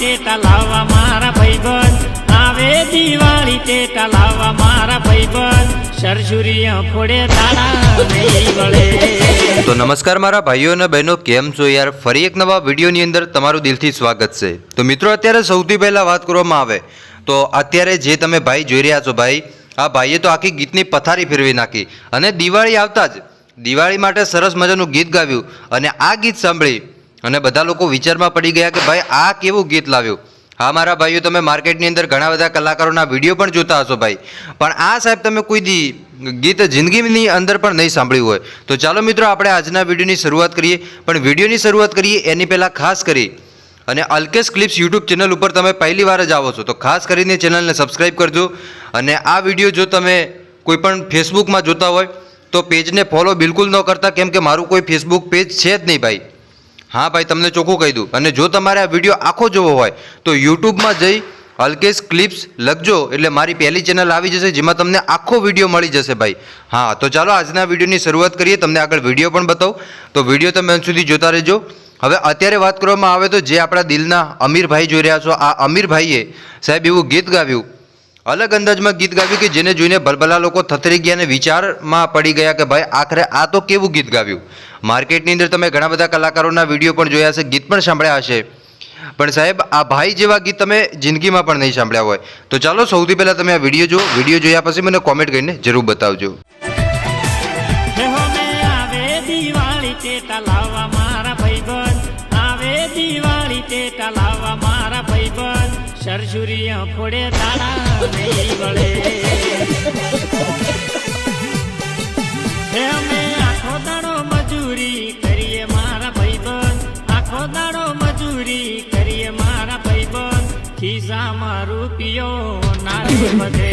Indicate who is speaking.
Speaker 1: ટેટા લાવવા મારા ભાઈબંધ. આવે દિવાળી ટેટા લાવવા મારા ભાઈબંધ.
Speaker 2: તો નમસ્કાર મારા ભાઈઓ અને બહેનો, કેમ છો યાર? ફરી એક નવા વિડીયોની અંદર તમારું દિલથી સ્વાગત છે. તો મિત્રો, અત્યારે સૌથી પહેલાં વાત કરવામાં આવે. તો અત્યારે જે તમે ભાઈ જોઈ રહ્યા છો ભાઈ, આ ભાઈએ તો આખી ગીતની પથારી ફેરવી નાખી. અને દિવાળી આવતા જ દિવાળી માટે સરસ મજાનું ગીત ગાવ્યું. અને આ ગીત સાંભળી અને બધા લોકો વિચારમાં પડી ગયા કે ભાઈ આ કેવું ગીત લાવ્યું? હા, મારા ભાઈઓ, તમે માર્કેટની અંદર ઘણા બધા કલાકારોના વીડિયો પણ જોતા હશો ભાઈ. પણ આ સાહેબ, તમે કોઈ દી ગીત જિંદગીની અંદર પણ નહીં સાંભળ્યું હોય. તો ચાલો મિત્રો, આપણે આજના વિડીયોની શરૂઆત કરીએ. પણ વિડીયોની શરૂઆત કરીએ એની પહેલાં ખાસ કરી. અને અલ્કેશ ક્લિપ્સ યુટ્યુબ ચેનલ ઉપર તમે પહેલી વાર જ આવો છો, તો ખાસ કરીને ચેનલને સબસ્ક્રાઈબ કરજો. અને આ વીડિયો જો તમે કોઈપણ ફેસબુકમાં જોતા હોય, તો પેજને ફોલો બિલકુલ ન કરતા, કેમ કે મારું કોઈ ફેસબુક પેજ છે જ નહીં ભાઈ. હા ભાઈ, તમને ચોખ્ખું કહી દઉં. અને જો તમારે આ વીડિયો આખો જોવો હોય, તો યુટ્યુબમાં જઈ અલ્કેશ ક્લિપ્સ લખજો. એટલે મારી પહેલી ચેનલ આવી જશે, જેમાં તમને આખો વીડિયો મળી જશે ભાઈ. હા, તો ચાલો આજના વિડીયોની શરૂઆત કરીએ. તમને આગળ વીડિયો પણ બતાવું. તો વીડિયો તમે અંત સુધી જોતા રહેજો. હવે અત્યારે વાત કરવામાં આવે તો જે આપણા દિલના અમીરભાઈ જોઈ રહ્યા છો, આ અમીરભાઈએ સાહેબ એવું ગીત ગાવ્યું. અલગ અંદાજમાં ગીત ગાવ્યું કે જેને જોઈને ભલભલા લોકો થતરી ગયા અને વિચારમાં પડી ગયા કે ભાઈ, આખરે આ તો કેવું ગીત ગાવ્યું? માર્કેટની અંદર તમે ઘણા બધા કલાકારોના વીડિયો પણ જોયા હશે, ગીત પણ સાંભળ્યા હશે. પણ સાહેબ, આ ભાઈ જેવા ગીત તમે જિંદગીમાં પણ નહીં સાંભળ્યા હોય. તો ચાલો સૌથી પહેલાં તમે આ વીડિયો જુઓ. વીડિયો જોયા પછી મને કોમેન્ટ કરીને જરૂર બતાવજો.
Speaker 1: સરસુરિયા ફોડે તાળા નહીં વળે. આખો દાડો મજૂરી કરીએ મારા ભાઈબંધ. ખિસ્સામાં રૂપિયો ના બધે.